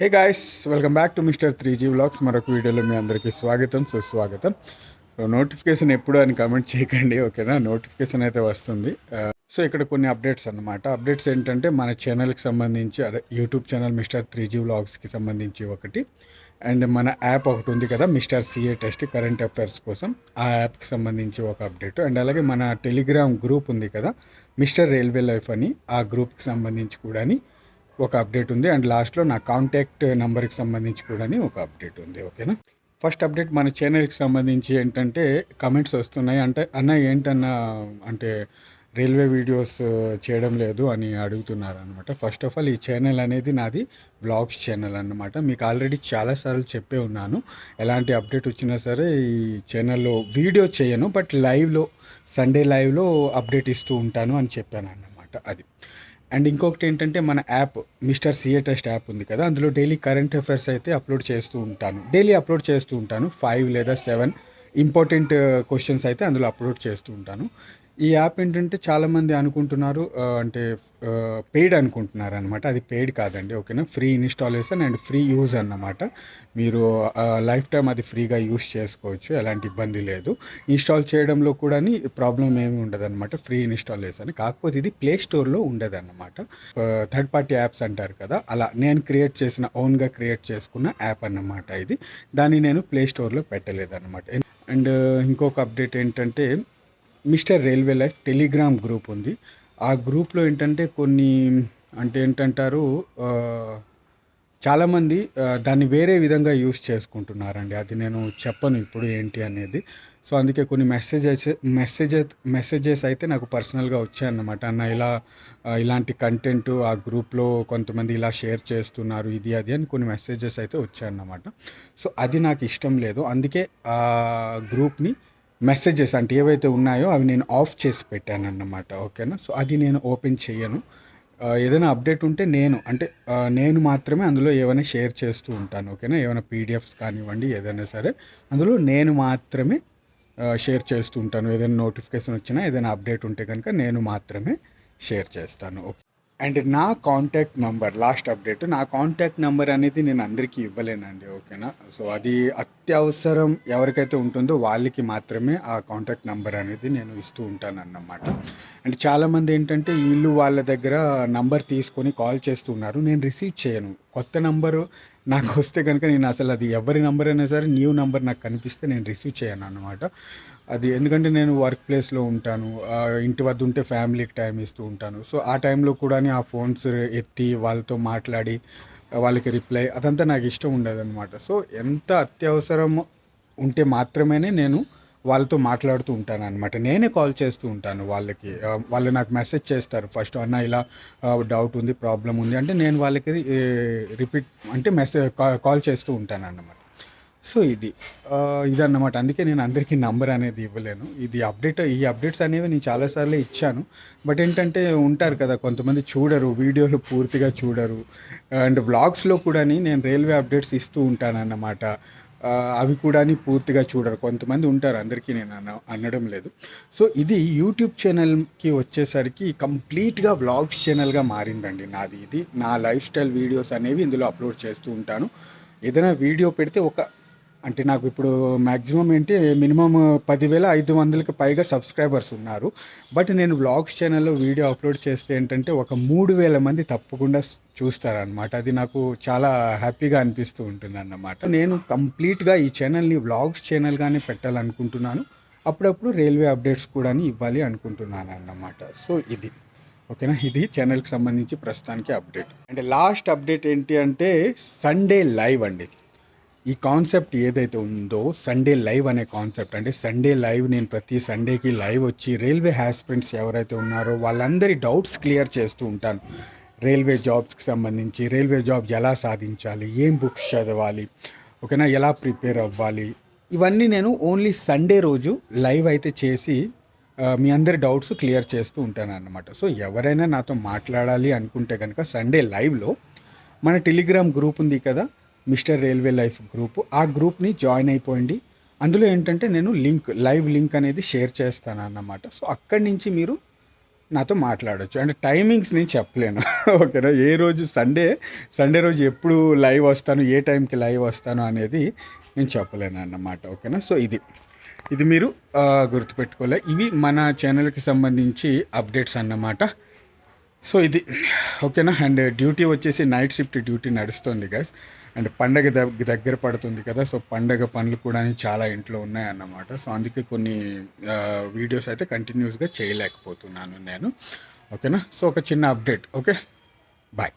Hey guys welcome back to mister three G vlogs. మరొక వీడియోలో మీ అందరికీ స్వాగతం సుస్వాగతం. సో నోటిఫికేషన్ ఎప్పుడు అని కమెంట్ చేయకండి ఓకేనా? నోటిఫికేషన్ అయితే వస్తుంది. Uh, సో ఇక్కడ కొన్ని అప్డేట్స్ అన్నమాట. అప్డేట్స్ ఏంటంటే మన ఛానల్కి సంబంధించి అదే YouTube channel mister three G వ్లాగ్స్కి సంబంధించి ఒకటి. అండ్ మన యాప్ ఒకటి ఉంది కదా mister CA test current affairs కోసం. ఆ యాప్కి సంబంధించి ఒక అప్డేట్. అండ్ అలాగే మన టెలిగ్రామ్ గ్రూప్ ఉంది కదా మిస్టర్ రైల్వే లైఫ్ అని ఆ గ్రూప్కి సంబంధించి కూడా ఒక అప్డేట్ ఉంది. అండ్ లాస్ట్లో నా కాంటాక్ట్ నెంబర్కి సంబంధించి కూడా ఒక అప్డేట్ ఉంది. ఓకేనా? ఫస్ట్ అప్డేట్ మన ఛానల్కి సంబంధించి ఏంటంటే కమెంట్స్ వస్తున్నాయి. అంటే అన్న ఏంటన్నా అంటే రైల్వే వీడియోస్ చేయడం లేదు అని అడుగుతున్నారు అనమాట ఫస్ట్ ఆఫ్ ఆల్ ఈ ఛానల్ అనేది నాది వ్లాగ్స్ ఛానల్ అన్నమాట. మీకు ఆల్రెడీ చాలాసార్లు చెప్పే ఉన్నాను. ఎలాంటి అప్డేట్ వచ్చినా సరే ఈ ఛానల్లో వీడియో చేయను. బట్ లైవ్లో సండే లైవ్లో అప్డేట్ ఇస్తూ ఉంటాను అని చెప్పాను అన్నమాట అది. అండ్ ఇంకొకటి ఏంటంటే మన app mister CA test app ఉంది కదా అందులో డైలీ కరెంట్ అఫైర్స్ అయితే అప్లోడ్ చేస్తూ ఉంటాను. డైలీ అప్లోడ్ చేస్తూ ఉంటాను ఫైవ్ లేదా సెవెన్ ఇంపార్టెంట్ క్వశ్చన్స్ అయితే అందులో అప్లోడ్ చేస్తూ ఉంటాను. ఈ యాప్ ఏంటంటే చాలామంది అనుకుంటున్నారు అంటే పెయిడ్ అనుకుంటున్నారు అనమాట అది పెయిడ్ కాదండి ఓకేనా? Free installation and free use అన్నమాట. మీరు లైఫ్ టైం అది ఫ్రీగా యూస్ చేసుకోవచ్చు ఎలాంటి ఇబ్బంది లేదు. ఇన్స్టాల్ చేయడంలో కూడా ప్రాబ్లం ఏమి ఉండదు అనమాట ఫ్రీ ఇన్స్టాలేషన్ కాకపోతే ఇది ప్లే స్టోర్లో ఉండదు అనమాట థర్డ్ పార్టీ యాప్స్ అంటారు కదా అలా. నేను క్రియేట్ చేసిన ఓన్గా క్రియేట్ చేసుకున్న యాప్ అన్నమాట ఇది. దాన్ని నేను ప్లే స్టోర్లో పెట్టలేదు అనమాట అండ్ ఇంకొక అప్డేట్ ఏంటంటే mister railway life telegram group ఉంది. ఆ గ్రూప్లో ఏంటంటే కొన్ని అంటే ఏంటంటారు చాలామంది దాన్ని వేరే విధంగా యూస్ చేసుకుంటున్నారండి. అది నేను చెప్పను ఇప్పుడు ఏంటి అనేది. సో అందుకే కొన్ని మెసేజెస్ మెసేజెస్ మెసేజెస్ అయితే నాకు పర్సనల్గా వచ్చాయన్నమాట. అన్న ఇలా ఇలాంటి కంటెంట్ ఆ గ్రూప్లో కొంతమంది ఇలా షేర్ చేస్తున్నారు ఇది అది అని కొన్ని మెసేజెస్ అయితే వచ్చాయన్నమాట. సో అది నాకు ఇష్టం లేదు. అందుకే ఆ గ్రూప్ని మెసేజెస్ అంటే ఏవైతే ఉన్నాయో అవి నేను ఆఫ్ చేసి పెట్టాను అన్నమాట ఓకేనా? సో అది నేను ఓపెన్ చేయను. ఏదైనా అప్డేట్ ఉంటే నేను అంటే నేను మాత్రమే అందులో ఏమైనా షేర్ చేస్తూ ఉంటాను ఓకేనా? ఏమైనా పీడిఎఫ్స్ కానివ్వండి ఏదైనా సరే అందులో నేను మాత్రమే షేర్ చేస్తూ ఉంటాను. ఏదైనా నోటిఫికేషన్ వచ్చినా ఏదైనా అప్డేట్ ఉంటే కనుక నేను మాత్రమే షేర్ చేస్తాను ఓకే? అండ్ నా కాంటాక్ట్ నంబర్ లాస్ట్ అప్డేట్ నా కాంటాక్ట్ నెంబర్ అనేది నేను అందరికీ ఇవ్వలేనండి ఓకేనా? సో అది అత్యవసరం ఎవరికైతే ఉంటుందో వాళ్ళకి మాత్రమే ఆ కాంటాక్ట్ నెంబర్ అనేది నేను ఇస్తూ ఉంటాను అన్నమాట అండ్ చాలామంది ఏంటంటే వీళ్ళు వాళ్ళ దగ్గర నంబర్ తీసుకొని కాల్ చేస్తున్నారు నేను రిసీవ్ చేయను. కొత్త నంబరు నాకు వస్తే కనుక నేను అసలు అది ఎవరి నంబర్ అయినా సరే న్యూ నంబర్ నాకు కనిపిస్తే నేను రిసీవ్ చేయను అనమాట అది ఎందుకంటే నేను వర్క్ ప్లేస్లో ఉంటాను ఇంటి వద్ద ఉంటే ఫ్యామిలీకి టైం ఇస్తూ ఉంటాను. సో ఆ టైంలో కూడా ఆ ఫోన్స్ ఎత్తి వాళ్ళతో మాట్లాడి వాళ్ళకి రిప్లై అదంతా నాకు ఇష్టం ఉండదు అనమాట సో ఎంత అత్యవసరం ఉంటే మాత్రమేనే నేను వాళ్ళతో మాట్లాడుతూ ఉంటాను అనమాట నేనే కాల్ చేస్తూ ఉంటాను వాళ్ళకి. వాళ్ళు నాకు మెసేజ్ చేస్తారు. ఫస్ట్ అన్న ఇలా డౌట్ ఉంది ప్రాబ్లం ఉంది. అంటే నేను వాళ్ళకి రిపీట్ అంటే మెసేజ్ కాల్ చేస్తూ ఉంటాను అన్నమాట సో ఇది ఇదన్నమాట. అందుకే నేను అందరికీ నంబర్ అనేది ఇవ్వలేను. ఇది అప్డేట్ ఈ అప్డేట్స్ అనేవి నేను చాలాసార్లు ఇచ్చాను. బట్ ఏంటంటే ఉంటారు కదా కొంతమంది చూడరు వీడియోలు పూర్తిగా చూడరు. అండ్ వ్లాగ్స్లో కూడా నేను రైల్వే అప్డేట్స్ ఇస్తూ ఉంటాను అన్నమాట అవి కూడా పూర్తిగా చూడరు. కొంతమంది ఉంటారు అందరికీ నేను అన అనడం లేదు. సో ఇది యూట్యూబ్ ఛానల్కి వచ్చేసరికి కంప్లీట్గా వ్లాగ్స్ ఛానల్గా మారిందండి నాది. ఇది నా లైఫ్ స్టైల్ వీడియోస్ అనేవి ఇందులో అప్లోడ్ చేస్తూ ఉంటాను. ఏదైనా వీడియో పెడితే ఒక అంటే నాకు ఇప్పుడు మ్యాక్సిమం ఏంటి మినిమం పదివేల ఐదు వందలకి పైగా సబ్స్క్రైబర్స్ ఉన్నారు. బట్ నేను వ్లాగ్స్ ఛానల్లో వీడియో అప్లోడ్ చేస్తే ఏంటంటే ఒక మూడు వేల మంది తప్పకుండా చూస్తారనమాట అది నాకు చాలా హ్యాపీగా అనిపిస్తూ ఉంటుంది అన్నమాట నేను కంప్లీట్గా ఈ ఛానల్ని వ్లాగ్స్ ఛానల్గానే పెట్టాలనుకుంటున్నాను. అప్పుడప్పుడు రైల్వే అప్డేట్స్ కూడా ఇవ్వాలి అనుకుంటున్నాను అన్నమాట సో ఇది. ఓకేనా? ఇది ఛానల్కి సంబంధించి ప్రస్తుతానికి అప్డేట్ అండ్ లాస్ట్ అప్డేట్ ఏంటి అంటే సండే లైవ్ అండి. ఈ కాన్సెప్ట్ ఏదైతే ఉందో సండే లైవ్ అనే కాన్సెప్ట్ అంటే సండే లైవ్ నేను ప్రతి సండేకి లైవ్ వచ్చి రైల్వే హ్యాస్పిరెంట్స్ ఎవరైతే ఉన్నారో వాళ్ళందరి డౌట్స్ క్లియర్ చేస్తూ ఉంటాను. రైల్వే జాబ్స్కి సంబంధించి రైల్వే జాబ్ ఎలా సాధించాలి ఏం బుక్స్ చదవాలి ఓకేనా ఎలా ప్రిపేర్ అవ్వాలి ఇవన్నీ నేను ఓన్లీ సండే రోజు లైవ్ అయితే చేసి మీ అందరి డౌట్స్ క్లియర్ చేస్తూ ఉంటాను అన్నమాట. సో ఎవరైనా నాతో మాట్లాడాలి అనుకుంటే కనుక సండే లైవ్లో మన టెలిగ్రామ్ గ్రూప్ ఉంది కదా మిస్టర్ రైల్వే లైఫ్ గ్రూప్. ఆ గ్రూప్ని జాయిన్ అయిపోయింది అందులో ఏంటంటే నేను లింక్ లైవ్ లింక్ అనేది షేర్ చేస్తాను అన్నమాట. సో అక్కడి నుంచి మీరు నాతో మాట్లాడవచ్చు అంటే టైమింగ్స్ నేను చెప్పలేను. ఓకేనా? ఏ రోజు సండే సండే రోజు ఎప్పుడు లైవ్ వస్తాను ఏ టైంకి లైవ్ వస్తాను అనేది నేను చెప్పలేను అన్నమాట. ఓకేనా? సో ఇది. ఇది మీరు గుర్తుపెట్టుకోలే. ఇవి మన ఛానల్కి సంబంధించి అప్డేట్స్ అన్నమాట. సో ఇది ఓకేనా? అండ్ డ్యూటీ వచ్చేసి నైట్ షిఫ్ట్ డ్యూటీ నడుస్తుంది గైస్. అండ్ పండగ దగ్- దగ్గర పడుతుంది కదా సో పండగ పనులు కూడా చాలా ఇంట్లో ఉన్నాయన్నమాట. సో అందుకే కొన్ని వీడియోస్ అయితే కంటిన్యూస్గా చేయలేకపోతున్నాను నేను. ఓకేనా? సో ఒక చిన్న అప్డేట్ ఓకే? బాయ్.